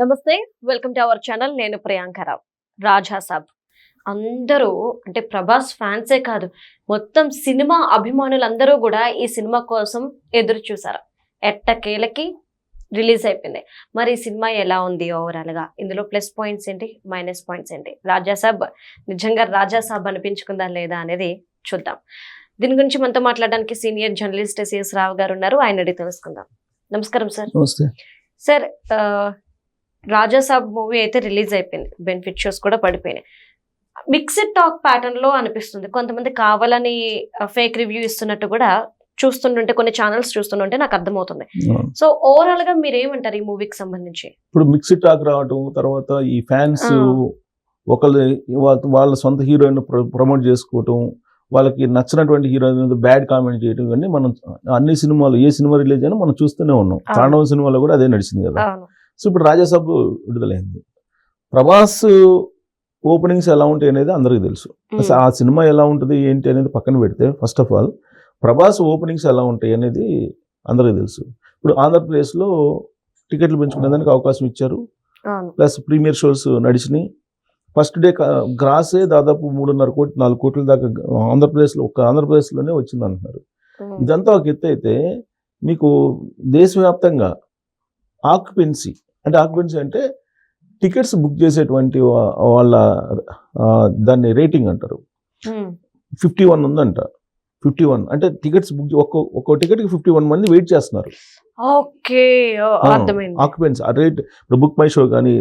నమస్తే welcome to our channel నేను ప్రియాంకరావు రాజా సాబ్. అందరూ అంటే ప్రభాస్ ఫ్యాన్సే కాదు మొత్తం సినిమా అభిమానులందరూ కూడా ఈ సినిమా కోసం ఎదురు చూసారు. ఎట్టకేలకి రిలీజ్ అయిపోయింది. మరి ఈ సినిమా ఎలా ఉంది ఓవరాల్గా? ఇందులో ప్లస్ పాయింట్స్ ఏంటి మైనస్ పాయింట్స్ ఏంటి? రాజా సాబ్ నిజంగా రాజా సాబ్ అనిపించుకుందా లేదా అనేది చూద్దాం. దీని గురించి మనతో మాట్లాడడానికి సీనియర్ జర్నలిస్ట్ సిఎస్ రావు గారు ఉన్నారు ఆయన అడిగి తెలుసుకుందాం. నమస్కారం సార్. నమస్తే. సార్ ఆ, రాజా సాబ్ మూవీ అయితే రిలీజ్ అయిపోయింది. బెనిఫిట్ షోస్ కూడా పడిపోయినాయి. మిక్స్డ్ టాక్ ప్యాటర్న్లో అనిపిస్తుంది. కొంతమంది కావాలని ఫేక్ రివ్యూ ఇస్తున్నట్టు కూడా చూస్తుంటుంటే కొన్ని ఛానల్స్ చూస్తుంటే నాకు అర్థమవుతుంది. సో ఓవరాల్గా మీరు ఏమంటారు ఈ మూవీకి సంబంధించి? ఇప్పుడు మిక్స్డ్ టాక్ రావటం తర్వాత ఈ ఫ్యాన్స్. ఒకళ్ళు వాళ్ళ- సొంత హీరోయిన్ ప్రమోట్ చేసుకోవటం వాళ్ళకి నచ్చినటువంటి హీరోయిన్ మీద బ్యాడ్ కామెంట్ చేయడం ఇవన్నీ మనం అన్ని సినిమాలు ఏ సినిమా రిలీజ్ అయినా మనం చూస్తూనే ఉన్నాం. తాండవ సినిమాలో కూడా అదే నడిచింది కదా. సో ఇప్పుడు రాజాసాబ్ విడుదలైంది. ప్రభాస్ ఓపెనింగ్స్ ఎలా ఉంటాయి అనేది అందరికీ తెలుసు. అసలు ఆ సినిమా ఎలా ఉంటుంది ఏంటి అనేది పక్కన పెడితే first of all Prabhas openings ఎలా ఉంటాయి అనేది అందరికీ తెలుసు. ఇప్పుడు ఆంధ్రప్రదేశ్లో టికెట్లు పెంచుకునేదానికి అవకాశం ఇచ్చారు. ప్లస్ ప్రీమియర్ షోస్ నడిచినాయి. ఫస్ట్ డే గ్రాసే దాదాపు మూడున్నర కోటి నాలుగు కోట్ల దాకా ఆంధ్రప్రదేశ్లో ఒక ఆంధ్రప్రదేశ్లోనే వచ్చింది అంటున్నారు ఇదంతా ఒక ఎత్తు అయితే మీకు దేశవ్యాప్తంగా ఆక్యుపెన్సీ అంటే ఆక్యుపెన్సీ అంటే టికెట్స్ బుక్ చేసేటువంటి వాళ్ళ దాన్ని రేటింగ్ అంటారు. ఫిఫ్టీ వన్ ఉందంట. ఫిఫ్టీ వన్ అంటే టికెట్స్ బుక్ ఒక్కో ఒక్కో టికెట్కి ఫిఫ్టీ వన్ మంది వెయిట్ చేస్తున్నారు. ఓకే. ఆక్యుపెన్సీ ఆ రేట్ ఇప్పుడు బుక్ మై షో కానీ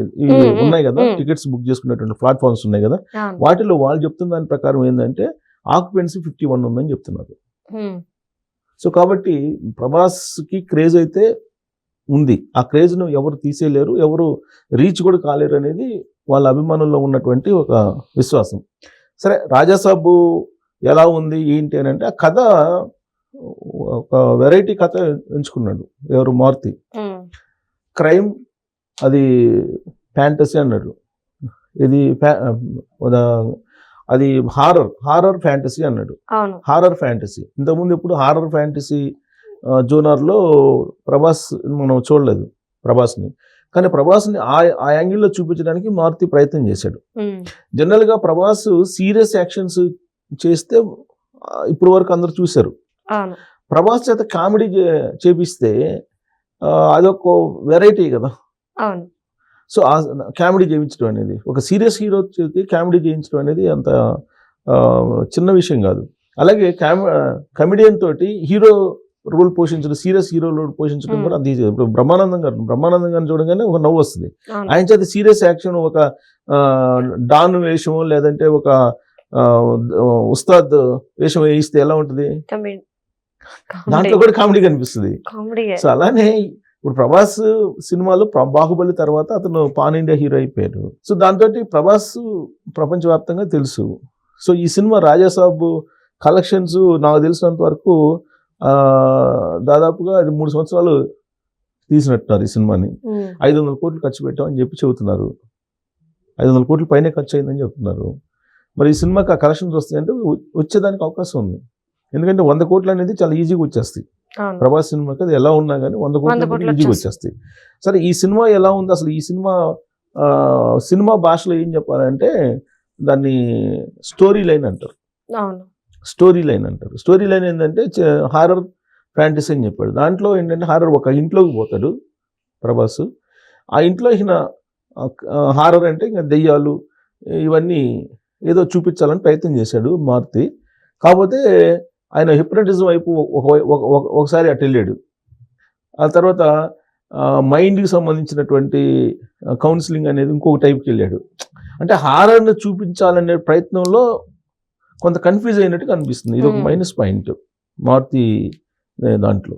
ఉన్నాయి కదా. టికెట్స్ బుక్ చేసుకునేటువంటి ప్లాట్ఫామ్స్ ఉన్నాయి కదా వాటిలో వాళ్ళు చెప్తున్న దాని ప్రకారం ఏంటంటే ఆక్యుపెన్సీ ఫిఫ్టీ వన్ ఉందని చెప్తున్నారు. సో కాబట్టి ప్రభాస్కి క్రేజ్ అయితే ఉంది. ఆ క్రేజ్ను ఎవరు తీసేయలేరు ఎవరు రీచ్ కూడా కాలేరు అనేది వాళ్ళ అభిమానుల్లో ఉన్నటువంటి ఒక విశ్వాసం. సరే రాజాసాబు ఎలా ఉంది ఏంటి అని అంటే ఆ కథ ఒక వెరైటీ కథ ఎంచుకున్నాడు ఎవరు మారుతి. క్రైమ్ అది ఫ్యాంటసీ అన్నాడు. ఇది అది హారర్ హారర్ ఫ్యాంటసీ అన్నాడు. Horror fantasy. ఇంతకుముందు ఎప్పుడు హారర్ ఫ్యాంటసీ జోనర్లో ప్రభాస్ మనం చూడలేదు ప్రభాస్ని. కానీ ప్రభాస్ని ఆ ఆ యాంగిల్లో చూపించడానికి మారుతి ప్రయత్నం చేశాడు. జనరల్గా ప్రభాస్ సీరియస్ యాక్షన్స్ చేస్తే ఇప్పుడు వరకు అందరు చూశారు. ప్రభాస్ చేత కామెడీ చేపిస్తే అదొక వెరైటీ కదా. సో ఆ కామెడీ చేయించడం అనేది ఒక సీరియస్ హీరో చేతి కామెడీ చేయించడం అనేది అంత చిన్న విషయం కాదు. అలాగే కామె కమెడియన్ తోటి హీరో రోల్ పోషించడం సీరియస్ హీరో రోల్ పోషించడం. కూడా అంత ఈజీ ఇప్పుడు బ్రహ్మానందం గారు బ్రహ్మానందం గారిని చూడగానే ఒక నవ్వు వస్తుంది. ఆయన చేత సీరియస్ యాక్షన్ ఒక డాన్ వేషం లేదంటే ఒక ఉస్తాద్ వేషం వేయిస్తే ఎలా ఉంటుంది? దాంట్లో కూడా కామెడీ కనిపిస్తుంది. సో అలానే ఇప్పుడు ప్రభాస్ సినిమాలో బాహుబలి తర్వాత అతను పాన్ ఇండియా హీరో అయిపోయారు సో దాంతో ప్రభాస్ ప్రపంచవ్యాప్తంగా తెలుసు. సో ఈ సినిమా రాజాసాబ్ కలెక్షన్స్ నాకు తెలిసినంత వరకు దాదాపుగా అది మూడు సంవత్సరాలు తీసినట్టున్నారు ఈ సినిమాని. ఐదు వందల కోట్లు ఖర్చు పెట్టామని చెప్పి చెబుతున్నారు. ఐదు వందల కోట్ల పైనే ఖర్చు అయిందని చెప్తున్నారు. మరి ఈ సినిమాకి ఆ కలెక్షన్స్ వస్తాయంటే వచ్చేదానికి అవకాశం ఉంది. ఎందుకంటే వంద కోట్లు అనేది చాలా ఈజీగా వచ్చేస్తాయి. ప్రభాస్ సినిమాకి అది ఎలా ఉన్నా కానీ వంద కోట్లు ఈజీగా వచ్చేస్తాయి. సరే ఈ సినిమా ఎలా ఉంది? అసలు ఈ సినిమా సినిమా భాషలో ఏం చెప్పాలంటే దాన్ని స్టోరీ లైన్ అంటారు. స్టోరీ లైన్ అంటారు. స్టోరీ లైన్ ఏంటంటే హారర్ ఫ్యాంటసీ అని చెప్పాడు. దాంట్లో ఏంటంటే హారర్ ఒక ఇంట్లోకి పోతాడు ప్రభాస్. ఆ ఇంట్లో ఈయన హారర్ అంటే ఇంకా దెయ్యాలు ఇవన్నీ ఏదో చూపించాలని ప్రయత్నం చేశాడు మారుతి. కాకపోతే ఆయన హిప్నటిజం వైపు ఒక ఒక- ఒక- ఒకసారి అటు వెళ్ళాడు. ఆ తర్వాత మైండ్కి సంబంధించినటువంటి కౌన్సిలింగ్ అనేది ఇంకొక టైప్కి వెళ్ళాడు. అంటే హారర్ని చూపించాలనే ప్రయత్నంలో కొంత కన్ఫ్యూజ్ అయినట్టు కనిపిస్తుంది ఇది ఒక Hmm. మైనస్ పాయింట్ మారుతి దాంట్లో.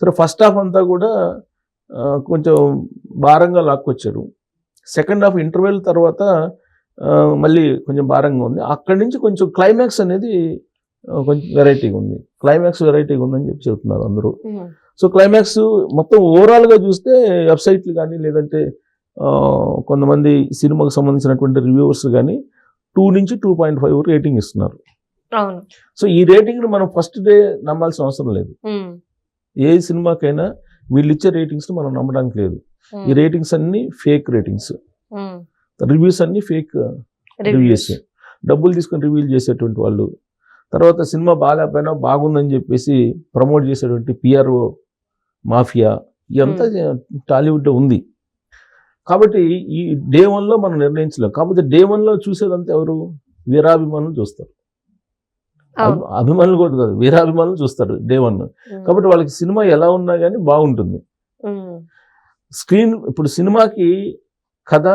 సరే ఫస్ట్ హాఫ్ అంతా కూడా కొంచెం భారంగా లాక్కొచ్చారు. సెకండ్ హాఫ్ ఇంటర్వెల్ తర్వాత మళ్ళీ కొంచెం భారంగా ఉంది. అక్కడి నుంచి కొంచెం క్లైమాక్స్ అనేది కొంచెం వెరైటీగా ఉంది. క్లైమాక్స్ వెరైటీగా ఉందని చెప్పి చెబుతున్నారు అందరూ. సో క్లైమాక్స్ మొత్తం ఓవరాల్గా చూస్తే వెబ్సైట్లు కానీ లేదంటే కొంతమంది సినిమాకు సంబంధించినటువంటి రివ్యూవర్స్ కానీ టూ నుంచి టూ పాయింట్ ఫైవ్ రేటింగ్ ఇస్తున్నారు. సో ఈ రేటింగ్ని మనం ఫస్ట్ డే నమ్మాల్సిన అవసరం లేదు. ఏ సినిమాకైనా వీళ్ళు ఇచ్చే రేటింగ్స్ని మనం నమ్మడానికి లేదు. ఈ రేటింగ్స్ అన్ని ఫేక్ రేటింగ్స్. రివ్యూస్ అన్ని ఫేక్ రివ్యూస్. డబ్బులు తీసుకొని రివ్యూలు చేసేటువంటి వాళ్ళు. తర్వాత సినిమా బాగాలేకపోయినా బాగుందని చెప్పేసి ప్రమోట్ చేసేటువంటి పిఆర్ఓ మాఫియా ఇదంతా టాలీవుడ్లో ఉంది. కాబట్టి ఈ డే వన్లో మనం నిర్ణయించలేం. కాకపోతే డే వన్లో చూసేదంతా ఎవరు? వీరాభిమానులు చూస్తారు. అభిమానులు కూడా కాదు వీరాభిమానులు చూస్తారు డే వన్. కాబట్టి వాళ్ళకి సినిమా ఎలా ఉన్నా కానీ బాగుంటుంది. స్క్రీన్ ఇప్పుడు సినిమాకి కథ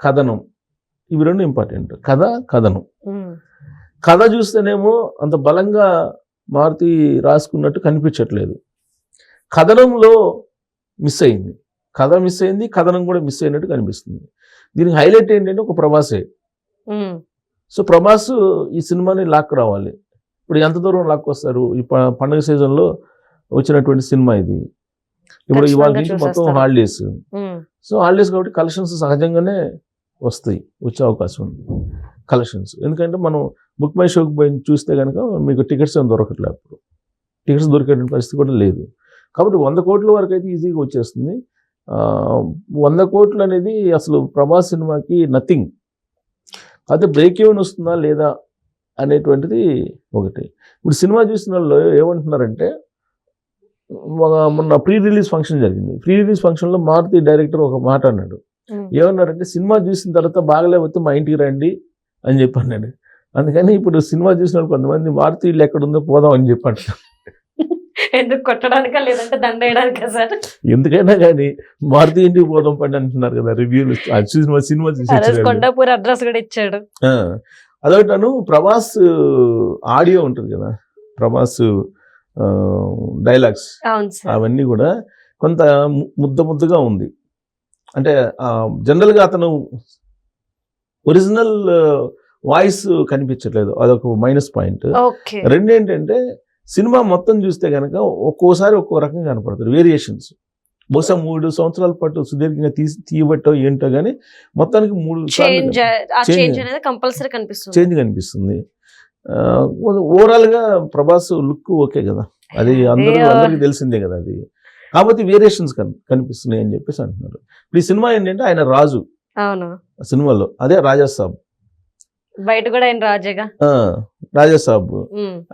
కథనం ఇవి రెండు ఇంపార్టెంట్. కథ కథనం. కథ చూస్తేనేమో అంత బలంగా మారుతి రాసుకున్నట్టు కనిపించట్లేదు. కథనంలో మిస్ అయింది. కథ మిస్ అయింది కథనం కూడా మిస్ అయినట్టు కనిపిస్తుంది. దీనికి హైలైట్ ఏంటంటే ఒక ప్రభాసే. సో ప్రభాస్ ఈ సినిమాని లాక్ రావాలి. ఇప్పుడు ఎంత దూరం లాక్ వస్తారు? ఈ పండుగ సీజన్లో వచ్చినటువంటి సినిమా ఇది. ఇప్పుడు ఇవాళ నుంచి మొత్తం. హాలిడేస్ సో హాలిడేస్ కాబట్టి కలెక్షన్స్ సహజంగానే వస్తాయి వచ్చే అవకాశం ఉంది. కలెక్షన్స్ ఎందుకంటే మనం బుక్ మై షోకి పోయి చూస్తే కనుక మీకు టికెట్స్ ఏం దొరకట్లేదు అప్పుడు. టికెట్స్ దొరికే పరిస్థితి కూడా లేదు. కాబట్టి వంద కోట్ల వరకు అయితే ఈజీగా వచ్చేస్తుంది. వంద కోట్లు అనేది అసలు ప్రభాస్ సినిమాకి నథింగ్ అయితే బ్రేక్ ఈవెన్ వస్తుందా లేదా అనేటువంటిది ఒకటి. ఇప్పుడు సినిమా చూసిన వాళ్ళు ఏమంటున్నారంటే ఒక- మొన్న ప్రీ రిలీజ్ ఫంక్షన్ జరిగింది. ప్రీ రిలీజ్ ఫంక్షన్లో మారుతి డైరెక్టర్ ఒక మాట అన్నాడు. ఏమన్నారంటే సినిమా చూసిన తర్వాత బాగలేకపోతే మా ఇంటికి రండి అని చెప్పి అన్నాడు అందుకని ఇప్పుడు సినిమా చూసిన వాళ్ళు కొంతమంది మారుతి ఇల్లు ఎక్కడుందో పోదాం అని చెప్పి అంటారు ఎందుకు కొట్టడానికా లేదంటే దండ వేయడానికా సార్? ఎందుకైనా కానీ మారుతి ఇంటికి పోదాం పండి అంటున్నారు కదా రివ్యూలు సినిమా సినిమా చూసి. కొండాపూర్ అడ్రస్ కూడా ఇచ్చాడు. ఆ, అదొకటాను ప్రభాస్ ఆడియో ఉంటుంది కదా ప్రభాస్ డైలాగ్స్. అవన్నీ కూడా కొంత ముద్ద ముద్దగా ఉంది. అంటే జనరల్గా అతను ఒరిజినల్ వాయిస్ కనిపించట్లేదు. అదొక మైనస్ పాయింట్. ఓకే. రెండు ఏంటంటే సినిమా మొత్తం చూస్తే కనుక ఒక్కోసారి ఒక్కో రకంగా కనపడతారు వేరియేషన్స్ బహుశా మూడు సంవత్సరాల పాటు సుదీర్ఘంగా తీసి తీయబట్టో ఏంటో కానీ మొత్తానికి మూడు కంపల్సరీ కనిపిస్తుంది. చేంజ్ కనిపిస్తుంది. ఓవరాల్గా ప్రభాస్ లుక్ ఓకే కదా. అది అందరూ. అందరికీ తెలిసిందే కదా అది. కాబట్టి వేరియేషన్స్ కనిపిస్తున్నాయి అని చెప్పేసి అంటున్నారు. ఇప్పుడు ఈ సినిమా ఏంటంటే ఆయన రాజు. సినిమాలో. అదే రాజాసాబ్. బయట కూడా ఆయన రాజేగా? రాజాసాబ్.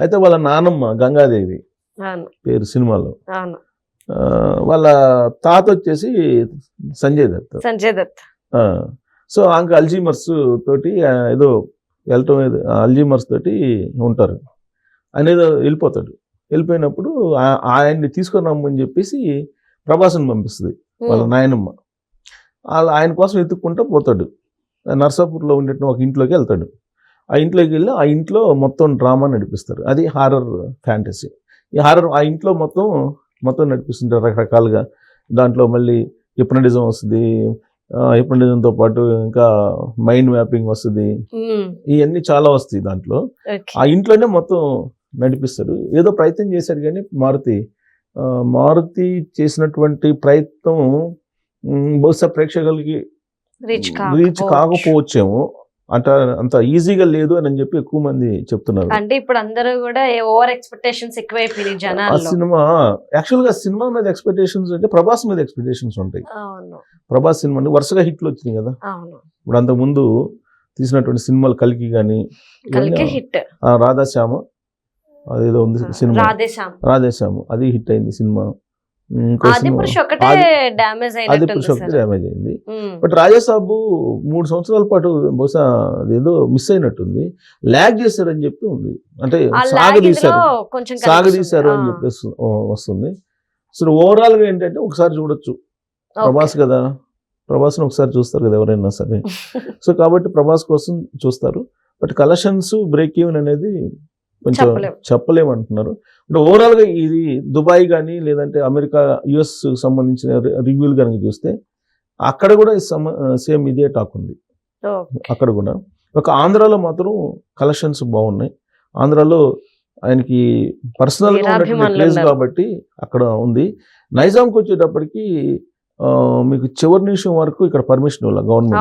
అయితే వాళ్ళ నానమ్మ గంగాదేవి పేరు సినిమాలో. వాళ్ళ తాత వచ్చేసి సంజయ్ దత్. సంజయ్ దత్. సో ఆంక అల్జీమర్స్ తోటి ఏదో వెళ్ళటం ఏదో అల్జీమర్స్ తోటి ఉంటారు. ఆయన ఏదో వెళ్ళిపోతాడు. వెళ్ళిపోయినప్పుడు ఆయన్ని తీసుకొని రమ్మని చెప్పేసి ప్రభాస్ని పంపిస్తుంది వాళ్ళ నాయనమ్మ. వాళ్ళ ఆయన కోసం ఎత్తుక్కుంటూ పోతాడు. నర్సాపూర్లో ఉండే ఒక ఇంట్లోకి వెళ్తాడు. ఆ ఇంట్లోకి వెళ్ళి ఆ ఇంట్లో మొత్తం డ్రామా నడిపిస్తారు. అది హారర్ ఫ్యాంటసీ. ఈ హారర్ ఆ ఇంట్లో మొత్తం మొత్తం నడిపిస్తుంటారు రకరకాలుగా. దాంట్లో మళ్ళీ హిప్నటిజం వస్తుంది హిప్నటిజంతో పాటు ఇంకా మైండ్ మ్యాపింగ్ వస్తుంది. ఇవన్నీ చాలా వస్తాయి దాంట్లో. ఆ ఇంట్లోనే మొత్తం నడిపిస్తారు. ఏదో ప్రయత్నం చేశారు కానీ మారుతి మారుతి చేసినటువంటి ప్రయత్నం బహుశా ప్రేక్షకులకి రీచ్ కాకపోవచ్చేమో. అంట అంత ఈజీగా లేదు అని చెప్పి ఎక్కువ మంది చెప్తున్నారు. అంటే ఇప్పుడు అందరూ కూడా ఓవర్ ఎక్స్పెక్టేషన్స్ ఎక్కువైపోయినాయి ఆ జనాల్లో. సినిమా యాక్చువల్గా సినిమా మీద ఎక్స్పెక్టేషన్స్ అంటే ప్రభాస్ మీద ఎక్స్పెక్టేషన్స్ ఉంటాయి. అవును. ప్రభాస్ సినిమా అంటే వరుసగా హిట్లు వచ్చినాయి కదా. అవును. ఇప్పుడు అంతకు ముందు తీసినటువంటి సినిమాలు కలికి కానీ కలికే హిట్. రాధాశ్యామ అదేదో ఉంది సినిమా. రాధేశ్యామ్. రాధేశ్యామ అది హిట్ అయింది సినిమా. డ్యామేజ్ అయింది. బట్ రాజాసాబు మూడు సంవత్సరాల పాటు బహుశా ఏదో మిస్ అయినట్టుంది. ల్యాగ్ చేశారని చెప్పి ఉంది. అంటే సాగదీశారు. సాగదీశారు అని. చెప్పేసి వస్తుంది. సో ఓవరాల్గా ఏంటంటే ఒకసారి చూడొచ్చు. ప్రభాస్ కదా. ప్రభాస్ని ఒకసారి చూస్తారు కదా ఎవరైనా సరే. సో కాబట్టి ప్రభాస్ కోసం చూస్తారు. బట్ కలెక్షన్స్ బ్రేక్ ఈవెన్ అనేది కొంచెం చెప్పలేం. చెప్పలేమంటున్నారు అంటే ఓవరాల్గా ఇది దుబాయ్ కానీ లేదంటే అమెరికా యుఎస్ సంబంధించిన రివ్యూలు కనుక చూస్తే అక్కడ కూడా సేమ్ ఇదే టాక్ ఉంది. అక్కడ కూడా ఒక ఆంధ్రాలో మాత్రం కలెక్షన్స్ బాగున్నాయి ఆంధ్రాలో ఆయనకి పర్సనల్గా ఉన్నటువంటి ఉన్నారు. కాబట్టి అక్కడ ఉంది నైజాంకి వచ్చేటప్పటికి మీకు చివరి నిమిషం వరకు ఇక్కడ పర్మిషన్ ఇవ్వాలి గవర్నమెంట్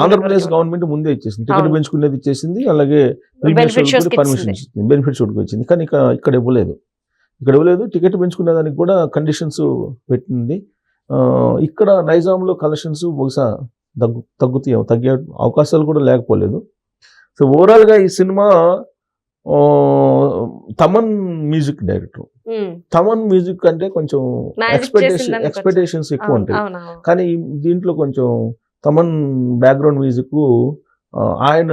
ఆంధ్రప్రదేశ్ గవర్నమెంట్ ముందే ఇచ్చేసింది. టికెట్. పెంచుకునేది ఇచ్చేసింది అలాగే పర్మిషన్ ఇచ్చింది. ఇచ్చింది. బెనిఫిట్ షోట్కి వచ్చింది కానీ ఇక్కడ ఇక్కడ ఇవ్వలేదు. ఇక్కడ ఇవ్వలేదు. టికెట్ పెంచుకునే దానికి కూడా కండిషన్స్ పెట్టింది. ఆ, ఇక్కడ నైజాంలో కలెక్షన్స్ బహుశా తగ్గు తగ్గుతాయి తగ్గే అవకాశాలు కూడా లేకపోలేదు. సో ఓవరాల్గా ఈ cinema Thaman music director. Thaman music అంటే కొంచెం ఎక్స్పెక్టేషన్. ఎక్స్పెక్టేషన్స్ ఎక్కువ ఉంటాయి. కానీ దీంట్లో కొంచెం తమన్ బ్యాక్గ్రౌండ్ మ్యూజిక్ ఆయన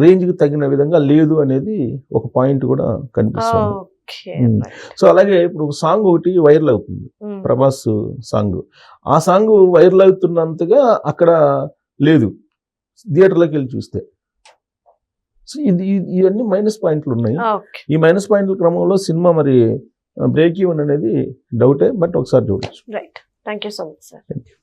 రేంజ్కి తగిన విధంగా లేదు అనేది ఒక పాయింట్ కూడా కనిపిస్తుంది. సో అలాగే ఇప్పుడు ఒక సాంగ్ ఒకటి వైరల్ అవుతుంది. ప్రభాస్ సాంగ్ ఆ సాంగ్ వైరల్ అవుతున్నంతగా అక్కడ లేదు. థియేటర్లోకి వెళ్ళి చూస్తే. సో ఇది ఇవన్నీ మైనస్ పాయింట్లు ఉన్నాయి. ఈ మైనస్ పాయింట్ల క్రమంలో సినిమా మరి బ్రేక్ ఈవెన్ అనేది డౌటే బట్ ఒకసారి చూడొచ్చు. Right thank you so much sir Thank you.